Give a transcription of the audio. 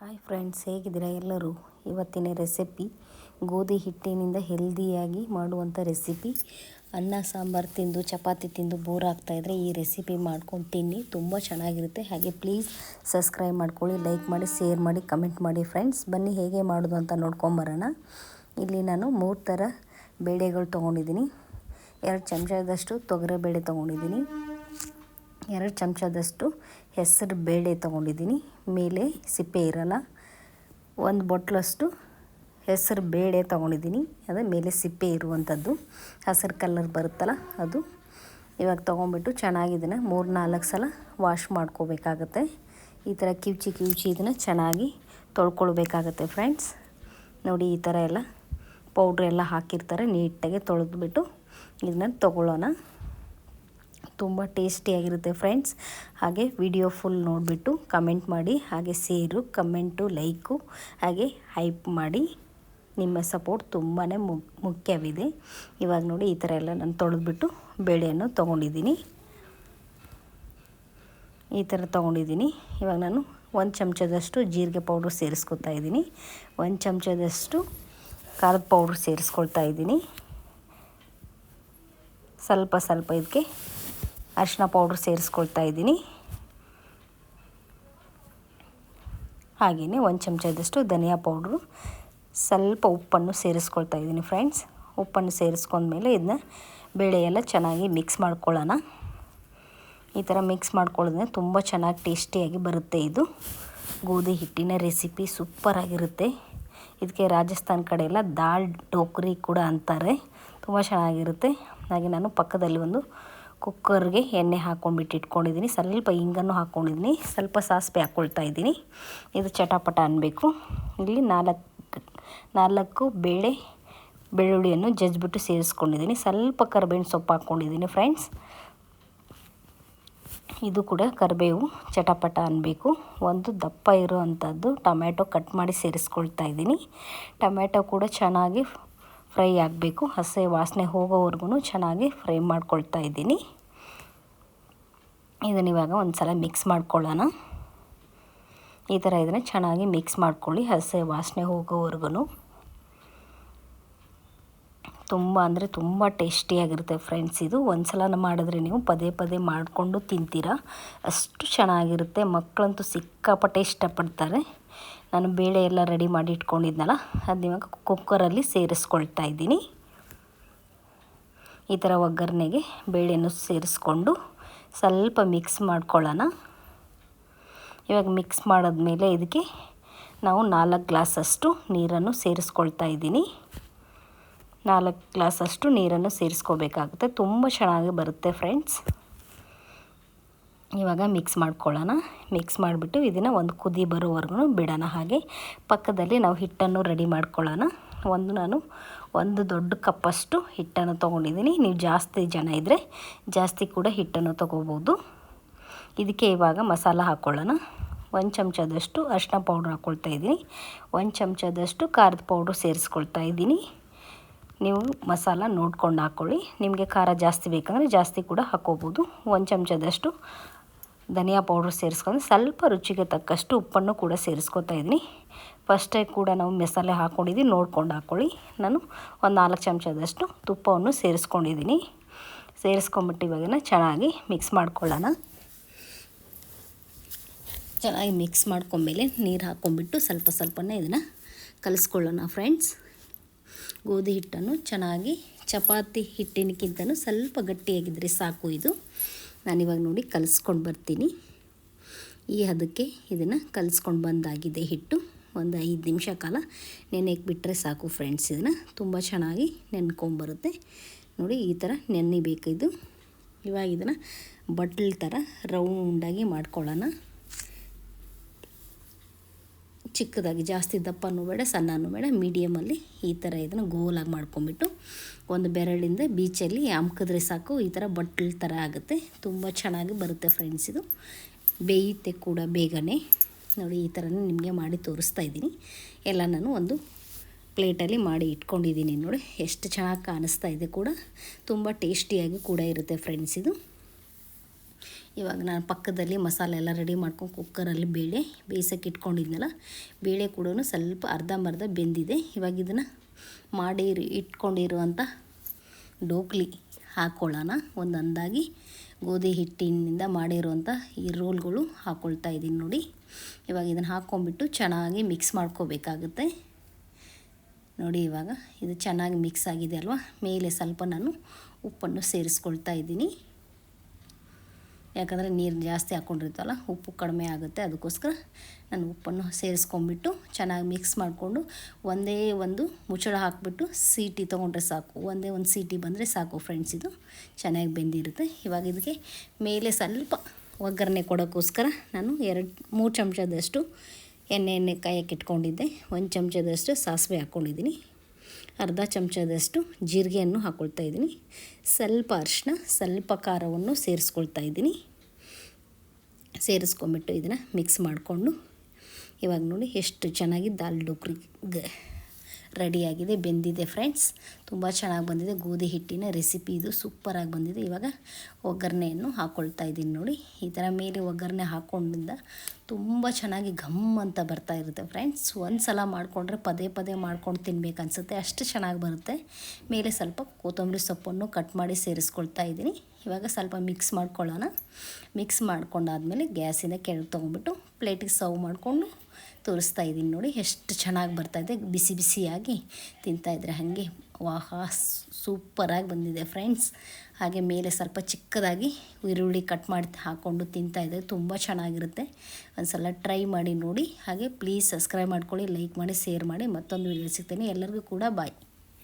Hi friends, ಹೇಗಿದ್ದೀರಾ ಎಲ್ಲರೂ? ಇವತ್ತಿನ ರೆಸಿಪಿ, ಗೋಧಿ ಹಿಟ್ಟಿನಿಂದ ಹೆಲ್ದಿಯಾಗಿ ಮಾಡುವಂಥ ರೆಸಿಪಿ. ಅನ್ನ, ಸಾಂಬಾರು ತಿಂದು, ಚಪಾತಿ ತಿಂದು ಬೋರ್ ಆಗ್ತಾಯಿದ್ರೆ ಈ ರೆಸಿಪಿ ಮಾಡ್ಕೊಂಡು ತಿನ್ನಿ. ತುಂಬ ಚೆನ್ನಾಗಿರುತ್ತೆ. ಹಾಗೆ ಪ್ಲೀಸ್ ಸಬ್ಸ್ಕ್ರೈಬ್ ಮಾಡ್ಕೊಳ್ಳಿ ಲೈಕ್ ಮಾಡಿ ಶೇರ್ ಮಾಡಿ ಕಮೆಂಟ್ ಮಾಡಿ ಫ್ರೆಂಡ್ಸ್ ಬನ್ನಿ, ಹೇಗೆ ಮಾಡೋದು ಅಂತ ನೋಡ್ಕೊಂಬರೋಣ ಇಲ್ಲಿ ನಾನು ಮೂರು ಥರ ಬೇಳೆಗಳು ತೊಗೊಂಡಿದ್ದೀನಿ. ಎರಡು ಚಮಚದಷ್ಟು ತೊಗರಿಬೇಳೆ ತೊಗೊಂಡಿದ್ದೀನಿ. ಎರಡು ಚಮಚದಷ್ಟು ಹೆಸರು ಬೇಳೆ ತೊಗೊಂಡಿದ್ದೀನಿ. ಮೇಲೆ ಸಿಪ್ಪೆ ಇರಲ್ಲ. ಒಂದು ಬೊಟ್ಲಷ್ಟು ಹೆಸರು ಬೇಳೆ ತೊಗೊಂಡಿದ್ದೀನಿ. ಅದು ಮೇಲೆ ಸಿಪ್ಪೆ ಇರುವಂಥದ್ದು ಹಸಿರು ಕಲರ್ ಬರುತ್ತಲ್ಲ ಅದು. ಇವಾಗ ತೊಗೊಂಬಿಟ್ಟು ಚೆನ್ನಾಗಿ ಮೂರು ನಾಲ್ಕು ಸಲ ವಾಶ್ ಮಾಡ್ಕೋಬೇಕಾಗತ್ತೆ. ಈ ಥರ ಕಿವುಚಿ ಕಿವುಚಿ ಇದನ್ನು ಚೆನ್ನಾಗಿ ತೊಳ್ಕೊಳ್ಬೇಕಾಗತ್ತೆ ಫ್ರೆಂಡ್ಸ್ ನೋಡಿ ಈ ಥರ ಎಲ್ಲ ಪೌಡ್ರ್ ಎಲ್ಲ ಹಾಕಿರ್ತಾರೆ. ನೀಟಾಗಿ ತೊಳೆದ್ಬಿಟ್ಟು ಇದನ್ನ ತೊಗೊಳ್ಳೋಣ. ತುಂಬ ಟೇಸ್ಟಿಯಾಗಿರುತ್ತೆ ಫ್ರೆಂಡ್ಸ್. ಹಾಗೆ ವಿಡಿಯೋ ಫುಲ್ ನೋಡಿಬಿಟ್ಟು ಕಮೆಂಟ್ ಮಾಡಿ, ಹಾಗೆ ಸೇರು ಕಮೆಂಟು, ಲೈಕು, ಹಾಗೆ ಹೈಪ್ ಮಾಡಿ. ನಿಮ್ಮ ಸಪೋರ್ಟ್ ತುಂಬಾ ಮುಖ್ಯವಿದೆ. ಇವಾಗ ನೋಡಿ ಈ ಥರ ಎಲ್ಲ ನಾನು ತೊಳೆದ್ಬಿಟ್ಟು ಬೇಳೆಯನ್ನು ತೊಗೊಂಡಿದ್ದೀನಿ. ಈ ಥರ ತೊಗೊಂಡಿದ್ದೀನಿ. ಇವಾಗ ನಾನು ಒಂದು ಚಮಚದಷ್ಟು ಜೀರಿಗೆ ಪೌಡ್ರ್ ಸೇರಿಸ್ಕೊತಾ ಇದ್ದೀನಿ. ಒಂದು ಚಮಚದಷ್ಟು ಖಾರದ ಪೌಡ್ರ್ ಸೇರಿಸ್ಕೊಳ್ತಾ ಇದ್ದೀನಿ. ಸ್ವಲ್ಪ ಸ್ವಲ್ಪ ಇದಕ್ಕೆ ಅರಿಶಿನ ಪೌಡ್ರ್ ಸೇರಿಸ್ಕೊಳ್ತಾ ಇದ್ದೀನಿ. ಹಾಗೆಯೇ ಒಂದು ಚಮಚದಷ್ಟು ಧನಿಯಾ ಪೌಡ್ರು. ಸ್ವಲ್ಪ ಉಪ್ಪನ್ನು ಸೇರಿಸ್ಕೊಳ್ತಾ ಇದ್ದೀನಿ ಫ್ರೆಂಡ್ಸ್. ಉಪ್ಪನ್ನು ಸೇರಿಸ್ಕೊಂಡ್ಮೇಲೆ ಇದನ್ನ ಬೇಳೆ ಎಲ್ಲ ಚೆನ್ನಾಗಿ ಮಿಕ್ಸ್ ಮಾಡ್ಕೊಳ್ಳೋಣ. ಈ ಥರ ಮಿಕ್ಸ್ ಮಾಡ್ಕೊಳ್ಳೋದ್ರೆ ತುಂಬ ಚೆನ್ನಾಗಿ ಟೇಸ್ಟಿಯಾಗಿ ಬರುತ್ತೆ ಇದು. ಗೋಧಿ ಹಿಟ್ಟಿನ ರೆಸಿಪಿ ಸೂಪರಾಗಿರುತ್ತೆ. ಇದಕ್ಕೆ ರಾಜಸ್ಥಾನ್ ಕಡೆ ಎಲ್ಲ ದಾಲ್ ಟೋಕ್ರಿ ಕೂಡ ಅಂತಾರೆ. ತುಂಬ ಚೆನ್ನಾಗಿರುತ್ತೆ. ಹಾಗೆ ನಾನು ಪಕ್ಕದಲ್ಲಿ ಒಂದು ಕುಕ್ಕರ್ಗೆ ಎಣ್ಣೆ ಹಾಕ್ಕೊಂಡ್ಬಿಟ್ಟು ಇಟ್ಕೊಂಡಿದ್ದೀನಿ. ಸ್ವಲ್ಪ ಹಿಂಗನ್ನು ಹಾಕ್ಕೊಂಡಿದ್ದೀನಿ. ಸ್ವಲ್ಪ ಸಾಸಿವೆ ಹಾಕ್ಕೊಳ್ತಾ ಇದ್ದೀನಿ. ಇದು ಚಟಾಪಟ ಅನ್ನಬೇಕು ಇಲ್ಲಿ ನಾಲ್ಕು ನಾಲ್ಕು ಬೇಳೆ, ಬೆಳ್ಳುಳ್ಳಿಯನ್ನು ಜಜ್ಜಿಬಿಟ್ಟು ಸೇರಿಸ್ಕೊಂಡಿದ್ದೀನಿ. ಸ್ವಲ್ಪ ಕರ್ಬೇವಿನ ಸೊಪ್ಪು ಹಾಕ್ಕೊಂಡಿದ್ದೀನಿ ಫ್ರೆಂಡ್ಸ್ ಇದು ಕೂಡ ಕರಿಬೇವು ಚಟಪಟ ಅನ್ನಬೇಕು ಒಂದು ದಪ್ಪ ಇರುವಂಥದ್ದು ಟೊಮ್ಯಾಟೊ ಕಟ್ ಮಾಡಿ ಸೇರಿಸ್ಕೊಳ್ತಾ ಇದ್ದೀನಿ. ಟೊಮ್ಯಾಟೊ ಕೂಡ ಚೆನ್ನಾಗಿ ಫ್ರೈ ಆಗಬೇಕು. ಹಸೆ ವಾಸನೆ ಹೋಗೋವರೆಗೂ ಚೆನ್ನಾಗಿ ಫ್ರೈ ಮಾಡ್ಕೊಳ್ತಾ ಇದ್ದೀನಿ. ಇದನ್ನು ಇವಾಗ ಒಂದು ಸಲ ಮಿಕ್ಸ್ ಮಾಡ್ಕೊಳ್ಳೋಣ. ಈ ಥರ ಇದನ್ನು ಚೆನ್ನಾಗಿ ಮಿಕ್ಸ್ ಮಾಡ್ಕೊಳ್ಳಿ ಹಸೆ ವಾಸನೆ ಹೋಗೋವರೆಗೂ ತುಂಬ ಅಂದರೆ ತುಂಬ ಟೇಸ್ಟಿಯಾಗಿರುತ್ತೆ ಫ್ರೆಂಡ್ಸ್ ಇದು. ಒಂದು ಸಲ ಮಾಡಿದ್ರೆ ನೀವು ಪದೇ ಪದೇ ಮಾಡಿಕೊಂಡು ತಿಂತೀರಾ. ಅಷ್ಟು ಚೆನ್ನಾಗಿರುತ್ತೆ. ಮಕ್ಕಳಂತೂ ಸಿಕ್ಕಾಪಟ್ಟೆ ಇಷ್ಟಪಡ್ತಾರೆ. ನಾನು ಬೇಳೆ ಎಲ್ಲ ರೆಡಿ ಮಾಡಿ ಇಟ್ಕೊಂಡಿದ್ನಲ್ಲ, ಅದು ಇವಾಗ ಕುಕ್ಕರಲ್ಲಿ ಸೇರಿಸ್ಕೊಳ್ತಾ ಇದ್ದೀನಿ. ಈ ಥರ ಒಗ್ಗರಣೆಗೆ ಬೇಳೆಯನ್ನು ಸೇರಿಸ್ಕೊಂಡು ಸ್ವಲ್ಪ ಮಿಕ್ಸ್ ಮಾಡ್ಕೊಳ್ಳೋಣ. ಇವಾಗ ಮಿಕ್ಸ್ ಮಾಡಿದ್ಮೇಲೆ ಇದಕ್ಕೆ ನಾವು ನಾಲ್ಕು ಗ್ಲಾಸಷ್ಟು ನೀರನ್ನು ಸೇರಿಸ್ಕೊಳ್ತಾ ಇದ್ದೀನಿ. ನಾಲ್ಕು ಗ್ಲಾಸಷ್ಟು ನೀರನ್ನು ಸೇರಿಸ್ಕೋಬೇಕಾಗುತ್ತೆ. ತುಂಬ ಚೆನ್ನಾಗಿ ಬರುತ್ತೆ ಫ್ರೆಂಡ್ಸ್ ಇವಾಗ ಮಿಕ್ಸ್ ಮಾಡ್ಕೊಳ್ಳೋಣ. ಮಿಕ್ಸ್ ಮಾಡಿಬಿಟ್ಟು ಇದನ್ನು ಒಂದು ಕುದಿ ಬರೋವರೆಗೂ ಬಿಡೋಣ ಹಾಗೆ. ಪಕ್ಕದಲ್ಲಿ ನಾವು ಹಿಟ್ಟನ್ನು ರೆಡಿ ಮಾಡ್ಕೊಳ್ಳೋಣ. ಒಂದು ನಾನು ಒಂದು ದೊಡ್ಡ ಕಪ್ಪಷ್ಟು ಹಿಟ್ಟನ್ನು ತೊಗೊಂಡಿದ್ದೀನಿ. ನೀವು ಜಾಸ್ತಿ ಜನ ಇದ್ದರೆ ಜಾಸ್ತಿ ಕೂಡ ಹಿಟ್ಟನ್ನು ತೊಗೋಬೋದು. ಇದಕ್ಕೆ ಇವಾಗ ಮಸಾಲ ಹಾಕ್ಕೊಳ್ಳೋಣ ಒಂದು ಚಮಚದಷ್ಟು ಅರಿಶಿನ ಪೌಡ್ರ್ ಹಾಕ್ಕೊಳ್ತಾ ಇದ್ದೀನಿ. ಒಂದು ಚಮಚದಷ್ಟು ಖಾರದ ಪೌಡ್ರು ಸೇರಿಸ್ಕೊಳ್ತಾ ಇದ್ದೀನಿ. ನೀವು ಮಸಾಲ ನೋಡ್ಕೊಂಡು ಹಾಕ್ಕೊಳ್ಳಿ ನಿಮಗೆ ಖಾರ ಜಾಸ್ತಿ ಬೇಕಂದರೆ ಜಾಸ್ತಿ ಕೂಡ ಹಾಕ್ಕೋಬೋದು ಒಂದು ಚಮಚದಷ್ಟು ಧನಿಯಾ ಪೌಡ್ರ್ ಸೇರಿಸ್ಕೊಂಡು ಸ್ವಲ್ಪ ರುಚಿಗೆ ತಕ್ಕಷ್ಟು ಉಪ್ಪನ್ನು ಕೂಡ ಸೇರಿಸ್ಕೊತಾ ಇದ್ದೀನಿ. ಫಸ್ಟೇ ಕೂಡ ನಾವು ಮಸಾಲೆ ಹಾಕ್ಕೊಂಡಿದ್ದೀನಿ ನೋಡ್ಕೊಂಡು ಹಾಕ್ಕೊಳ್ಳಿ ನಾನು ಒಂದು ನಾಲ್ಕು ಚಮಚದಷ್ಟು ತುಪ್ಪವನ್ನು ಸೇರಿಸ್ಕೊಂಡಿದ್ದೀನಿ ಸೇರಿಸ್ಕೊಂಬಿಟ್ಟು ಇವಾಗನ ಚೆನ್ನಾಗಿ ಮಿಕ್ಸ್ ಮಾಡ್ಕೊಳ್ಳೋಣ. ಚೆನ್ನಾಗಿ ಮಿಕ್ಸ್ ಮಾಡ್ಕೊಂಡ್ಮೇಲೆ ನೀರು ಹಾಕ್ಕೊಂಬಿಟ್ಟು ಸ್ವಲ್ಪ ಸ್ವಲ್ಪನೇ ಇದನ್ನು ಕಲಿಸ್ಕೊಳ್ಳೋಣ ಫ್ರೆಂಡ್ಸ್ ಗೋಧಿ ಹಿಟ್ಟನ್ನು ಚೆನ್ನಾಗಿ, ಚಪಾತಿ ಹಿಟ್ಟಿನಕ್ಕಿಂತನೂ ಸ್ವಲ್ಪ ಗಟ್ಟಿಯಾಗಿದ್ದರೆ ಸಾಕು ಇದು. ನಾನಿವಾಗ ನೋಡಿ ಕಲಿಸ್ಕೊಂಡು ಬರ್ತೀನಿ. ಈ ಹದಕ್ಕೆ ಇದನ್ನು ಕಲಿಸ್ಕೊಂಡು ಬಂದಾಗಿದೆ ಹಿಟ್ಟು. ಒಂದು ಐದು ನಿಮಿಷ ಕಾಲ ನೆನೆಗೆ ಬಿಟ್ಟರೆ ಸಾಕು ಫ್ರೆಂಡ್ಸ್ ಇದನ್ನು ತುಂಬ ಚೆನ್ನಾಗಿ ನೆನ್ಕೊಂಬರುತ್ತೆ ನೋಡಿ, ಈ ಥರ ನೆನ್ನಿಬೇಕು ಇದು. ಇವಾಗ ಇದನ್ನು ಬಟ್ಲ್ ಥರ ರೌಂಡಾಗಿ ಮಾಡ್ಕೊಳ್ಳೋಣ. ಚಿಕ್ಕದಾಗಿ ಜಾಸ್ತಿ ದಪ್ಪನೂ ಬೇಡ, ಸಣ್ಣನೂ ಬೇಡ ಮೀಡಿಯಮಲ್ಲಿ ಈ ಥರ ಇದನ್ನು ಗೋಲಾಗಿ ಮಾಡ್ಕೊಂಬಿಟ್ಟು ಒಂದು ಬೆರಳಿಂದ ಬೀಚಲ್ಲಿ ಅಮ್ಕಿದ್ರೆ ಸಾಕು, ಈ ಥರ ಬಟ್ಲ್ ಥರ ಆಗುತ್ತೆ. ತುಂಬ ಚೆನ್ನಾಗಿ ಬರುತ್ತೆ ಫ್ರೆಂಡ್ಸ್ ಇದು. ಬೇಯುತ್ತೆ ಕೂಡ ಬೇಗನೆ. ನೋಡಿ, ಈ ಥರನೇ ನಿಮಗೆ ಮಾಡಿ ತೋರಿಸ್ತಾ ಇದ್ದೀನಿ. ಎಲ್ಲ ನಾನು ಒಂದು ಪ್ಲೇಟಲ್ಲಿ ಮಾಡಿ ಇಟ್ಕೊಂಡಿದ್ದೀನಿ ನೋಡಿ. ಎಷ್ಟು ಚೆನ್ನಾಗಿ ಕಾಣಿಸ್ತಾ ಇದೆ ಕೂಡ. ತುಂಬ ಟೇಸ್ಟಿಯಾಗಿ ಕೂಡ ಇರುತ್ತೆ ಫ್ರೆಂಡ್ಸ್ ಇದು. ಇವಾಗ ನಾನು ಪಕ್ಕದಲ್ಲಿ ಮಸಾಲೆ ಎಲ್ಲ ರೆಡಿ ಮಾಡ್ಕೊಂಡು ಕುಕ್ಕರಲ್ಲಿ ಬೇಳೆ ಬೇಯಿಸೋಕೆ ಇಟ್ಕೊಂಡಿದ್ನಲ್ಲ, ಬೇಳೆ ಕೂಡ ಸ್ವಲ್ಪ ಅರ್ಧಂಬರ್ಧ ಬೆಂದಿದೆ. ಇವಾಗ ಇದನ್ನು ಮಾಡಿ ಇಟ್ಕೊಂಡಿರುವಂಥ ಡೋಕ್ಲಿ ಹಾಕ್ಕೊಳ್ಳೋಣ ಒಂದು ಅಂದಾಗಿ ಗೋಧಿ ಹಿಟ್ಟಿನಿಂದ ಮಾಡಿರುವಂಥ ಈ ರೋಲ್ಗಳು ಹಾಕ್ಕೊಳ್ತಾ ಇದ್ದೀನಿ ನೋಡಿ. ಇವಾಗ ಇದನ್ನು ಹಾಕ್ಕೊಂಬಿಟ್ಟು ಚೆನ್ನಾಗಿ ಮಿಕ್ಸ್ ಮಾಡ್ಕೋಬೇಕಾಗುತ್ತೆ. ನೋಡಿ ಇವಾಗ ಇದು ಚೆನ್ನಾಗಿ ಮಿಕ್ಸ್ ಆಗಿದೆ ಅಲ್ವಾ? ಮೇಲೆ ಸ್ವಲ್ಪ ನಾನು ಉಪ್ಪನ್ನು ಸೇರಿಸ್ಕೊಳ್ತಾ ಇದ್ದೀನಿ. ಯಾಕಂದರೆ ನೀರು ಜಾಸ್ತಿ ಹಾಕ್ಕೊಂಡಿರ್ತಲ್ಲ ಉಪ್ಪು ಕಡಿಮೆ ಆಗುತ್ತೆ. ಅದಕ್ಕೋಸ್ಕರ ನಾನು ಉಪ್ಪನ್ನು ಸೇರಿಸ್ಕೊಂಬಿಟ್ಟು ಚೆನ್ನಾಗಿ ಮಿಕ್ಸ್ ಮಾಡಿಕೊಂಡು ಒಂದೇ ಒಂದು ಮುಚ್ಚಳ ಹಾಕಿಬಿಟ್ಟು ಸೀಟಿ ತೊಗೊಂಡ್ರೆ ಸಾಕು. ಒಂದೇ ಒಂದು ಸೀಟಿ ಬಂದರೆ ಸಾಕು ಫ್ರೆಂಡ್ಸ್ ಇದು. ಚೆನ್ನಾಗಿ ಬೆಂದಿರುತ್ತೆ. ಇವಾಗ ಇದಕ್ಕೆ ಮೇಲೆ ಸ್ವಲ್ಪ ಒಗ್ಗರಣೆ ಕೊಡೋಕ್ಕೋಸ್ಕರ ನಾನು ಎರಡು, ಮೂರು ಚಮಚದಷ್ಟು ಎಣ್ಣೆ ಎಣ್ಣೆ ಕಾಯಕ್ಕೆ ಇಟ್ಕೊಂಡಿದ್ದೆ. ಒಂದು ಚಮಚದಷ್ಟು ಸಾಸಿವೆ ಹಾಕ್ಕೊಂಡಿದ್ದೀನಿ ಅರ್ಧ ಚಮಚದಷ್ಟು ಜೀರಿಗೆಯನ್ನು ಹಾಕ್ಕೊಳ್ತಾ ಇದ್ದೀನಿ. ಸ್ವಲ್ಪ ಅರಿಶಿನ ಸ್ವಲ್ಪ ಖಾರವನ್ನು ಸೇರಿಸ್ಕೊಳ್ತಾ ಇದ್ದೀನಿ. ಸೇರಿಸ್ಕೊಂಬಿಟ್ಟು ಇದನ್ನು ಮಿಕ್ಸ್ ಮಾಡಿಕೊಂಡು ಇವಾಗ ನೋಡಿ ಎಷ್ಟು ಚೆನ್ನಾಗಿ ದಾಲ್ ಡೋಕ್ರಿ ರೆಡಿಯಾಗಿದೆ, ಬೆಂದಿದೆ ಫ್ರೆಂಡ್ಸ್ ತುಂಬ ಚೆನ್ನಾಗಿ ಬಂದಿದೆ. ಗೋಧಿ ಹಿಟ್ಟಿನ ರೆಸಿಪಿ ಇದು. ಸೂಪರಾಗಿ ಬಂದಿದೆ. ಇವಾಗ ಒಗ್ಗರಣೆಯನ್ನು ಹಾಕ್ಕೊಳ್ತಾ ಇದ್ದೀನಿ ನೋಡಿ. ಈ ಥರ ಮೇಲೆ ಒಗ್ಗರಣೆ ಹಾಕ್ಕೊಂಡಿಂದ ತುಂಬ ಚೆನ್ನಾಗಿ ಘಮ್ ಅಂತ ಬರ್ತಾ ಇರುತ್ತೆ ಫ್ರೆಂಡ್ಸ್ ಒಂದು ಸಲ ಮಾಡಿಕೊಂಡ್ರೆ ಪದೇ ಪದೇ ಮಾಡ್ಕೊಂಡು ತಿನ್ಬೇಕು ಅನಿಸುತ್ತೆ. ಅಷ್ಟು ಚೆನ್ನಾಗಿ ಬರುತ್ತೆ. ಮೇಲೆ ಸ್ವಲ್ಪ ಕೊತ್ತಂಬರಿ ಸೊಪ್ಪನ್ನು ಕಟ್ ಮಾಡಿ ಸೇರಿಸ್ಕೊಳ್ತಾ ಇದ್ದೀನಿ. ಇವಾಗ ಸ್ವಲ್ಪ ಮಿಕ್ಸ್ ಮಾಡ್ಕೊಳ್ಳೋಣ. ಮಿಕ್ಸ್ ಮಾಡ್ಕೊಂಡಾದ್ಮೇಲೆ ಗ್ಯಾಸಿಂದ ಕೆಳಗೆ ತೊಗೊಂಡ್ಬಿಟ್ಟು ಪ್ಲೇಟಿಗೆ ಸರ್ವ್ ಮಾಡಿಕೊಂಡು ತೋರಿಸ್ತಾ ಇದ್ದೀನಿ ನೋಡಿ, ಎಷ್ಟು ಚೆನ್ನಾಗಿ ಬರ್ತಾಯಿದೆ ಬಿಸಿ ಬಿಸಿಯಾಗಿ ತಿಂತಾಯಿದ್ರೆ ಹಾಗೆ. ವಾಹ ಸೂಪರಾಗಿ ಬಂದಿದೆ ಫ್ರೆಂಡ್ಸ್. ಹಾಗೆ ಮೇಲೆ ಸ್ವಲ್ಪ ಚಿಕ್ಕದಾಗಿ ಈರುಳ್ಳಿ ಕಟ್ ಮಾಡಿ ಹಾಕ್ಕೊಂಡು ತಿಂತಾಯಿದ್ದೆ ತುಂಬ ಚೆನ್ನಾಗಿರುತ್ತೆ. ಒಂದು ಸಲ ಟ್ರೈ ಮಾಡಿ ನೋಡಿ. ಹಾಗೆ ಪ್ಲೀಸ್ ಸಬ್ಸ್ಕ್ರೈಬ್ ಮಾಡ್ಕೊಳ್ಳಿ, ಲೈಕ್ ಮಾಡಿ, ಶೇರ್ ಮಾಡಿ. ಮತ್ತೊಂದು ವಿಡಿಯೋ ಸಿಗ್ತೇನೆ. ಎಲ್ಲರಿಗೂ ಕೂಡ ಬಾಯ್.